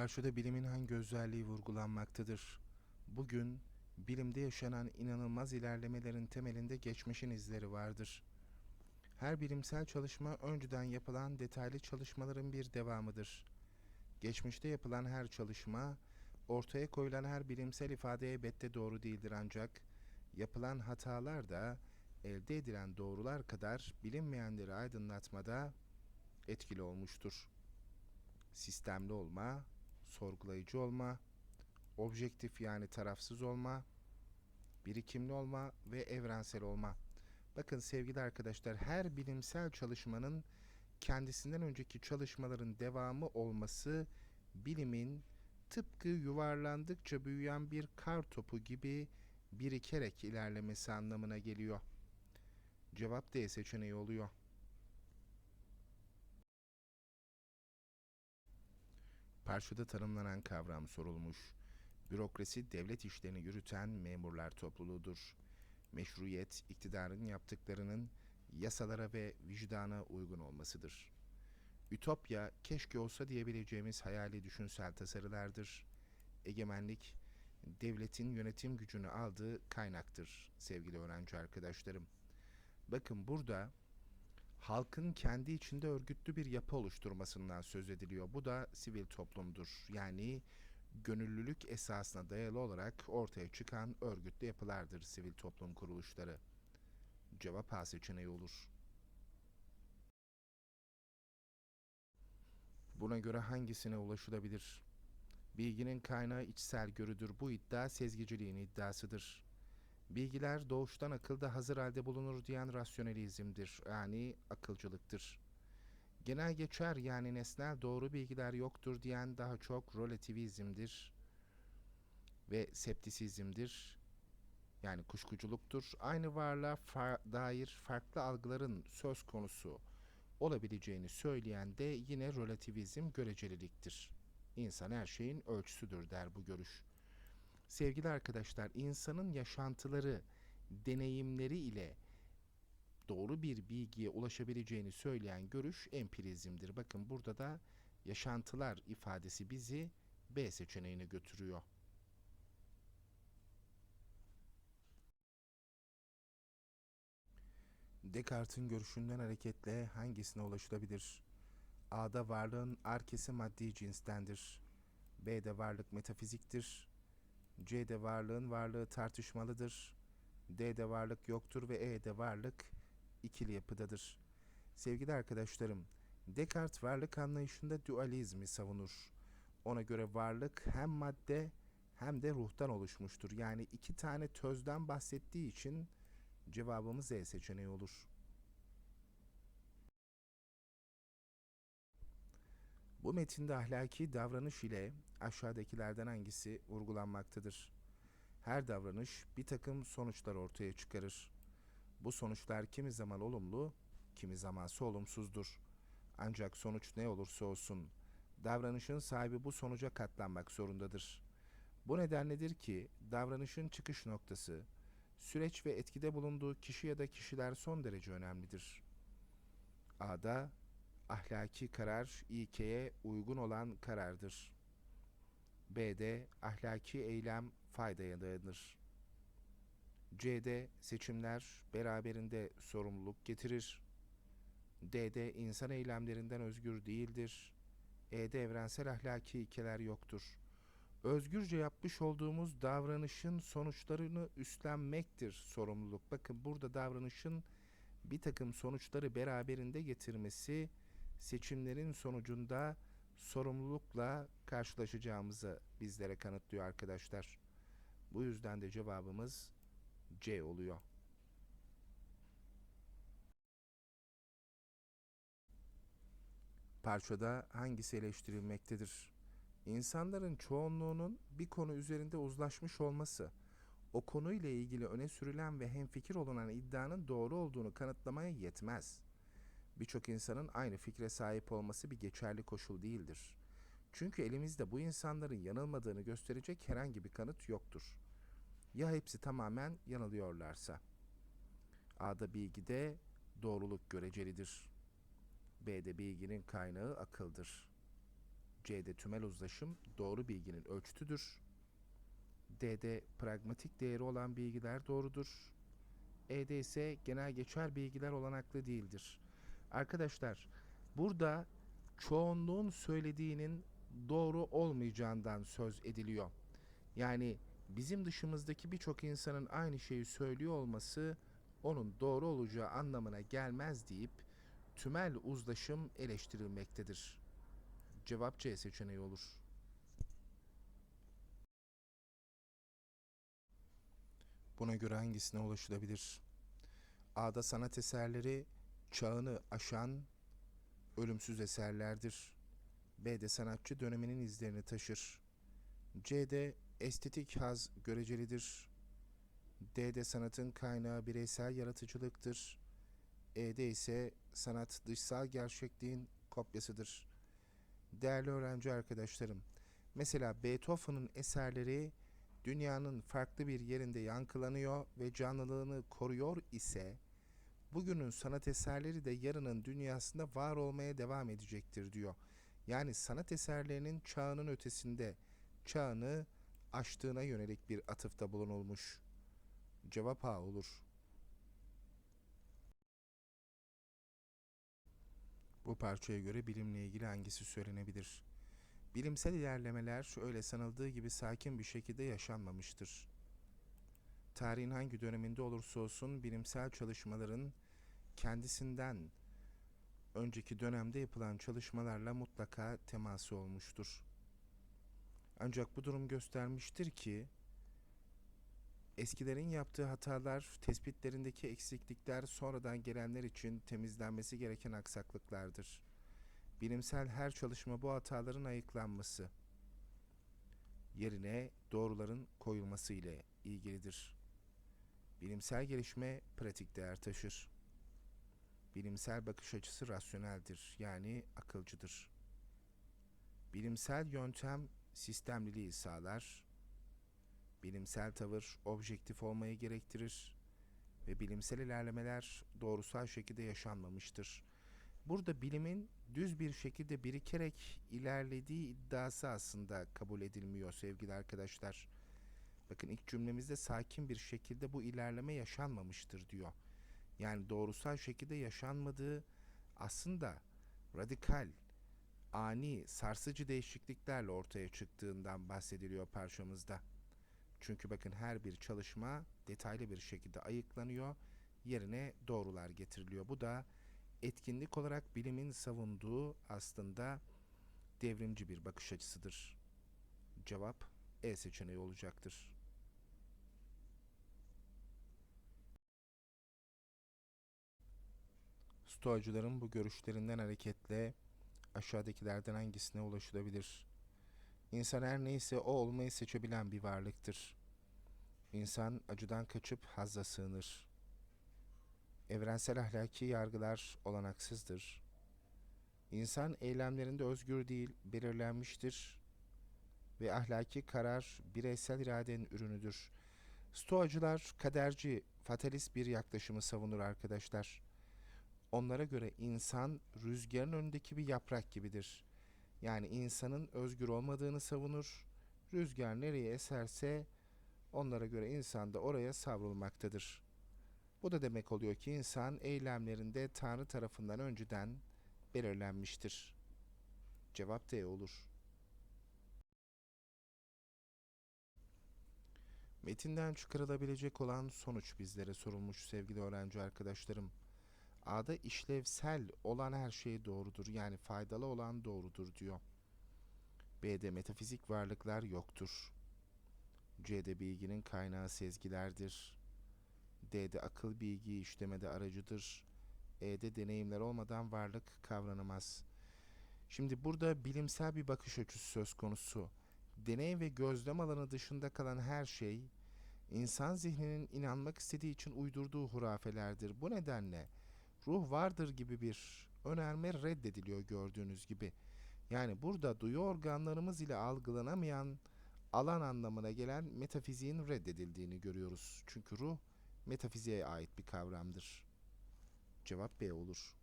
Parçada bilimin hangi özelliği vurgulanmaktadır? Bugün bilimde yaşanan inanılmaz ilerlemelerin temelinde geçmişin izleri vardır. Her bilimsel çalışma önceden yapılan detaylı çalışmaların bir devamıdır. Geçmişte yapılan her çalışma, ortaya koyulan her bilimsel ifade elbette doğru değildir ancak yapılan hatalar da elde edilen doğrular kadar bilinmeyenleri aydınlatmada etkili olmuştur. Sistemli olma, sorgulayıcı olma, objektif yani tarafsız olma, birikimli olma ve evrensel olma. Bakın sevgili arkadaşlar her bilimsel çalışmanın kendisinden önceki çalışmaların devamı olması bilimin tıpkı yuvarlandıkça büyüyen bir kar topu gibi birikerek ilerlemesi anlamına geliyor. Cevap D seçeneği oluyor. Parçada tanımlanan kavram sorulmuş. Bürokrasi devlet işlerini yürüten memurlar topluluğudur. Meşruiyet iktidarın yaptıklarının yasalara ve vicdana uygun olmasıdır. Ütopya keşke olsa diyebileceğimiz hayali düşünsel tasarılardır. Egemenlik devletin yönetim gücünü aldığı kaynaktır sevgili öğrenci arkadaşlarım. Bakın burada halkın kendi içinde örgütlü bir yapı oluşturmasından söz ediliyor. Bu da sivil toplumdur. Yani gönüllülük esasına dayalı olarak ortaya çıkan örgütlü yapılardır sivil toplum kuruluşları. Cevap A seçeneği olur. Buna göre hangisine ulaşılabilir? Bilginin kaynağı içsel görüdür. Bu iddia sezgiciliğin iddiasıdır. Bilgiler doğuştan akılda hazır halde bulunur diyen rasyonalizmdir. Yani akılcılıktır. Genel geçer yani nesnel doğru bilgiler yoktur diyen daha çok relativizmdir ve septisizmdir. Yani kuşkuculuktur. Aynı varlığa fa- dair farklı algıların söz konusu olabileceğini söyleyen de yine relativizm göreceliliktir. İnsan her şeyin ölçüsüdür der bu görüş. Sevgili arkadaşlar, insanın yaşantıları, deneyimleri ile doğru bir bilgiye ulaşabileceğini söyleyen görüş empirizmdir. Bakın burada da yaşantılar ifadesi bizi B seçeneğine götürüyor. Descartes'in görüşünden hareketle hangisine ulaşılabilir? A'da varlığın arkesi maddi cinstendir. B'de varlık metafiziktir. C'de varlığın varlığı tartışmalıdır. D'de varlık yoktur ve E'de varlık ikili yapıdadır. Sevgili arkadaşlarım, Descartes varlık anlayışında dualizmi savunur. Ona göre varlık hem madde hem de ruhtan oluşmuştur. Yani iki tane tözden bahsettiği için cevabımız E seçeneği olur. Bu metinde ahlaki davranış ile aşağıdakilerden hangisi vurgulanmaktadır? Her davranış bir takım sonuçlar ortaya çıkarır. Bu sonuçlar kimi zaman olumlu, kimi zamansa olumsuzdur. Ancak sonuç ne olursa olsun, davranışın sahibi bu sonuca katlanmak zorundadır. Bu nedenledir ki davranışın çıkış noktası, süreç ve etkide bulunduğu kişi ya da kişiler son derece önemlidir. A'da ahlaki karar ilkeye uygun olan karardır. B'de ahlaki eylem faydaya dayanır. C'de seçimler beraberinde sorumluluk getirir. D'de insan eylemlerinden özgür değildir. E'de evrensel ahlaki ilkeler yoktur. Özgürce yapmış olduğumuz davranışın sonuçlarını üstlenmektir sorumluluk. Bakın burada davranışın bir takım sonuçları beraberinde getirmesi seçimlerin sonucunda sorumlulukla karşılaşacağımızı bizlere kanıtlıyor arkadaşlar. Bu yüzden de cevabımız C oluyor. Parçada hangisi eleştirilmektedir? İnsanların çoğunluğunun bir konu üzerinde uzlaşmış olması, o konuyla ilgili öne sürülen ve hemfikir olunan iddianın doğru olduğunu kanıtlamaya yetmez. Birçok insanın aynı fikre sahip olması bir geçerli koşul değildir. Çünkü elimizde bu insanların yanılmadığını gösterecek herhangi bir kanıt yoktur. Ya hepsi tamamen yanılıyorlarsa? A'da bilgide doğruluk görecelidir. B'de bilginin kaynağı akıldır. C'de tümel uzlaşım doğru bilginin ölçütüdür. D'de pragmatik değeri olan bilgiler doğrudur. E'de ise genel geçer bilgiler olanaklı değildir. Arkadaşlar burada çoğunluğun söylediğinin doğru olmayacağından söz ediliyor. Yani bizim dışımızdaki birçok insanın aynı şeyi söylüyor olması onun doğru olacağı anlamına gelmez deyip tümel uzlaşım eleştirilmektedir. Cevap C seçeneği olur. Buna göre hangisine ulaşılabilir? A'da sanat eserleri çağını aşan ölümsüz eserlerdir. B'de sanatçı döneminin izlerini taşır. C'de estetik haz görecelidir. D'de sanatın kaynağı bireysel yaratıcılıktır. E'de ise sanat dışsal gerçekliğin kopyasıdır. Değerli öğrenci arkadaşlarım, mesela Beethoven'ın eserleri dünyanın farklı bir yerinde yankılanıyor ve canlılığını koruyor ise bugünün sanat eserleri de yarının dünyasında var olmaya devam edecektir diyor. Yani sanat eserlerinin çağının ötesinde çağını aştığına yönelik bir atıfta bulunulmuş. Cevap A olur. Bu parçaya göre bilimle ilgili hangisi söylenebilir? Bilimsel ilerlemeler öyle sanıldığı gibi sakin bir şekilde yaşanmamıştır. Tarihin hangi döneminde olursa olsun bilimsel çalışmaların kendisinden önceki dönemde yapılan çalışmalarla mutlaka teması olmuştur. Ancak bu durum göstermiştir ki eskilerin yaptığı hatalar, tespitlerindeki eksiklikler sonradan gelenler için temizlenmesi gereken aksaklıklardır. Bilimsel her çalışma bu hataların ayıklanması, yerine doğruların koyulması ile ilgilidir. Bilimsel gelişme pratik değer taşır. Bilimsel bakış açısı rasyoneldir, yani akılcıdır. Bilimsel yöntem sistemliliği sağlar. Bilimsel tavır objektif olmayı gerektirir ve bilimsel ilerlemeler doğrusal şekilde yaşanmamıştır. Burada bilimin düz bir şekilde birikerek ilerlediği iddiası aslında kabul edilmiyor sevgili arkadaşlar. Bakın ilk cümlemizde sakin bir şekilde bu ilerleme yaşanmamıştır diyor. Yani doğrusal şekilde yaşanmadığı aslında radikal, ani, sarsıcı değişikliklerle ortaya çıktığından bahsediliyor parçamızda. Çünkü bakın her bir çalışma detaylı bir şekilde ayıklanıyor, yerine doğrular getiriliyor. Bu da etkinlik olarak bilimin savunduğu aslında devrimci bir bakış açısıdır. Cevap E seçeneği olacaktır. Stoacıların bu görüşlerinden hareketle aşağıdakilerden hangisine ulaşılabilir? İnsan her neyse o olmayı seçebilen bir varlıktır. İnsan acıdan kaçıp hazza sığınır. Evrensel ahlaki yargılar olanaksızdır. İnsan eylemlerinde özgür değil, belirlenmiştir ve ahlaki karar bireysel iradenin ürünüdür. Stoacılar kaderci, fatalist bir yaklaşımı savunur arkadaşlar. Onlara göre insan rüzgarın önündeki bir yaprak gibidir. Yani insanın özgür olmadığını savunur. Rüzgar nereye eserse onlara göre insan da oraya savrulmaktadır. Bu da demek oluyor ki insan eylemlerinde Tanrı tarafından önceden belirlenmiştir. Cevap D olur. Metinden çıkarılabilecek olan sonuç bizlere sorulmuş sevgili öğrenci arkadaşlarım. A'da işlevsel olan her şey doğrudur. Yani faydalı olan doğrudur diyor. B'de metafizik varlıklar yoktur. C'de bilginin kaynağı sezgilerdir. D'de akıl bilgiyi işlemede aracıdır. E'de deneyimler olmadan varlık kavranamaz. Şimdi burada bilimsel bir bakış açısı söz konusu. Deney ve gözlem alanı dışında kalan her şey, insan zihninin inanmak istediği için uydurduğu hurafelerdir. Bu nedenle ruh vardır gibi bir önerme reddediliyor gördüğünüz gibi. Yani burada duyu organlarımız ile algılanamayan alan anlamına gelen metafiziğin reddedildiğini görüyoruz. Çünkü ruh metafiziğe ait bir kavramdır. Cevap B olur.